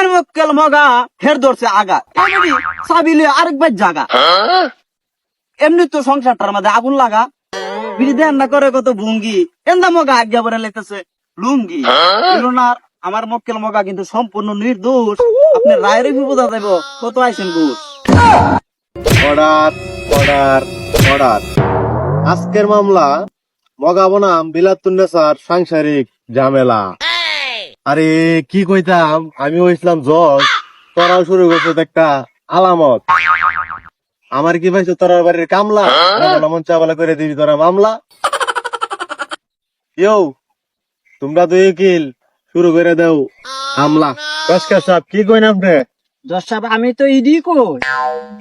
আমার মক্কেল মগা ফের ধরছে আগা। এমনি চাবিলে আরেকবার জাগা। এমনি তো সংসারটার মধ্যে আগুন লাগা। বিড়ি দেন না করে কত ভুঙ্গি। এন্দা মগা আজ্ঞা বলে লেতেছে লুঙ্গি। না আমার মক্কেল মগা কিন্তু সম্পূর্ণ নির্দোষ। আপনি রায়ের বোঝা দেব কত আইছেন ঘুষ? অর্ডার অর্ডার অর্ডার আজকের মামলা মগা বনাম বিলাতুন্নেসার সাংসারিক ঝামেলা। আরে কি কইতাম? আমি হইছিলাম জজ। তোরাও শুরু করছ একটা আলামত। আমার কি পাইছো তোর বাড়ির কামলা? মন চাওয়ালা করে দিবি তোরা মামলা। ইয়ো তোমরা দুই উকিল শুরু করে দাও হামলা কসকা সাহেব কি কইন আপনি? দশ সাহেব আমি তো ইডি কই?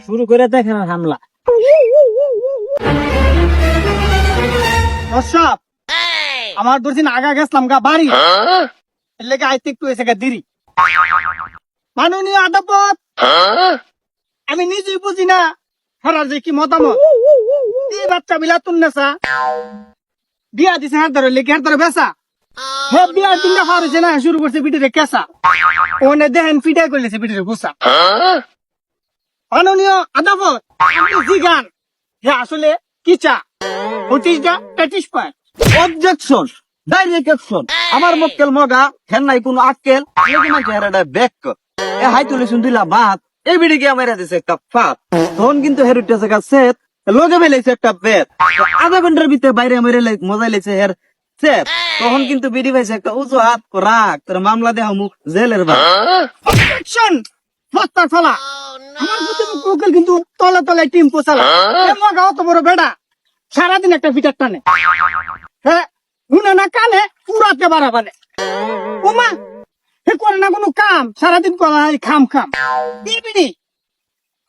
শুরু করে দেখেন হামলা দর্শক আমার দুদিন আগা গেছিলাম গা বাড়ি। লেগে আইতে একটু এসে দিরি। মাননীয় আদালত আমি নিজেই বুঝি না, হরার যে কি মতামত। বাচ্চা বিলাতুন নেশা। বিয়া দিছে হাত ধরে লেগে, হাত ধরে বেসা হে, বিয়ার দিনটা পার হয়েছে না, শুরু করছে পিঠে কেসা ওনে দেখেন পিঠে করলেছে পিঠে গুসা। মাননীয় আদালত আপনি জিগান। হে, আসলে কি চা? পঁচিশটা পেটিস পায়। অবজেকশন। ডাইরেক্ট অ্যাকশন আমার মক্কেল মগা হেন নাই কোনো আক্কেল। লেগে না চেহারাটা ব্যাক? এ হাই তুলে শুনদিলা বাত এই বিড়ি গিয়ে মেরে দিছে একটা ফাত তখন কিন্তু হেরুটে জায়গা সেট। লগে ফেলেছে একটা বেত আধা ঘণ্টার ভিতরে বাইরে মেরে মজাই লেছে হের সেট। তখন কিন্তু বিড়ি পাইছে একটা উঁচু হাত রাখ তোর মামলা দেহ মুখ জেলের বা অবজেকশন ফস্তার ফলা আমার বুদ্ধি কোকেল কিন্তু তলে তলে টিম পোষালা এমন গাও তো বড় বেড়া। সারাদিন একটা ফিটার টানে। হ্যাঁ শুনে না কানে পুরাতে বাড়া বানে হে করে না কোনো কাম? সারাদিন হয় খাম খাম।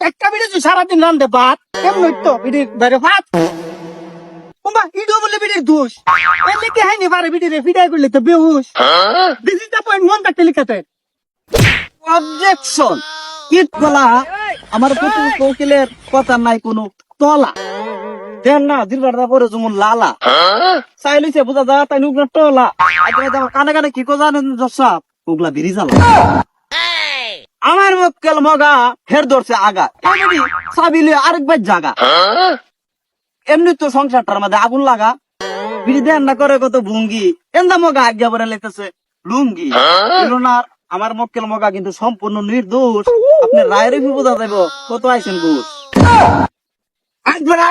একটা বিড়ি সারাদিন রান্ধে ভাত কেমন তো বিড়ি বাইরে ভাত। ইডো বলে বিড়ির দোষ। এলে কি হয়নি বারে বিড়ি রে ফিটাই করলে তো বেহুশ। দিস পয়েন্ট মন থাকতে লিখাতে অবজেকশন আমার প্রতি উকিলের কথা নাই কোনো তলা। দেন না পরে তাই কানে কানে কি আমার মক্কেল মগা, ফের ধরছে আগা। এমনি চাবিলে আরেকবার জাগা। এমনি তো সংসারটার মধ্যে আগুন লাগা। বিড়ি দেন না করে কত ভুঙ্গি। এন্দা মগা আজ্ঞা বলে লেতেছে লুঙ্গি। আমার মক্কেল মগা কিন্তু সম্পূর্ণ নির্দোষ। আপনি রায়ের বোঝা দেব, কত আইছেন ঘুষ? আসবে না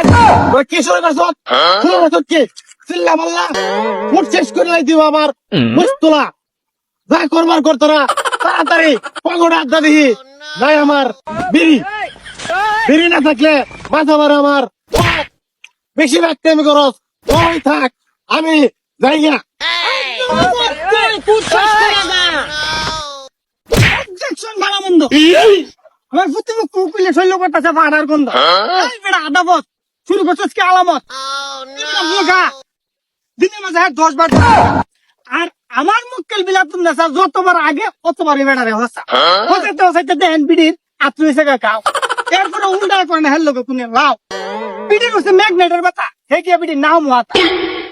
ওই কিশোর গাছত কিশোর গাছত কি চিল্লা মাল্লা মুখ শেষ করে লাই দিব আমার মুখ তোলা যা করবার কর তোরা তাড়াতাড়ি পগড়া আড্ডা দিহি নাই আমার বিড়ি বিড়ি না থাকলে মাথা মারে আমার বেশি ব্যক্তি আমি করস ওই থাক আমি যাই না Objection, ভালো মন্দ। আমার প্রতি মুখ কুকুলে শৈল করতেছে পাহাড়ার গন্ধ। আদাবত শুরু করছিস কি আলামত? মুখা দিনের মাঝে দশ বার আর আমার মুক্কেল বিলাক তুমি না স্যার যতবার আগে অতবার এই বেড়ারে হসা হসাইতে হসাইতে দেন বিড়ির আত্ম হিসেবে খাও। এরপরে উল্টা করে না হেললো কোনে লাও। বিড়ির হচ্ছে ম্যাগনেটের ব্যথা। হে গিয়ে বিড়ি নাও মাতা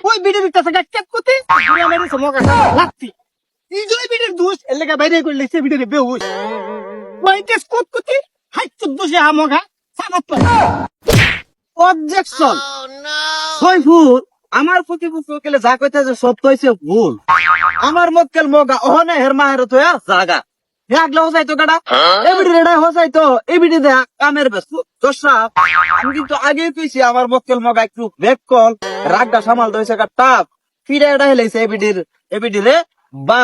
ওই বিড়ির কাছে কুতি ঘুরে মেরেছে লাগতি এই যে বিড়ির দোষ এর লেগে বাইরে করলে সে বিড়ির বেহুশ। ওয়াইটেস কুতকুতি হাই সাবাত অবজেকশন। ছয় আমার উকিলে যা কইতে যে সত্য হয়েছে ভুল। আমার মক্কেল মগা ওহনে হের মাহের তো জাগা। হে আগলা হসাইতো গাড়া। এবিডি রেডা হসাইতো এবিডি দে কামের ব্যস্ত। দোসরা আমি কিন্তু আগে কইছি আমার মক্কেল মগা একটু ব্যাক কল। রাগটা সামাল দইছে গা টাপ ফিরে এটা হেলাইছে এবিডির এবিডি রে বা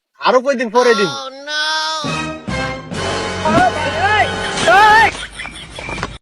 আরও কয়দিন পরে দিন।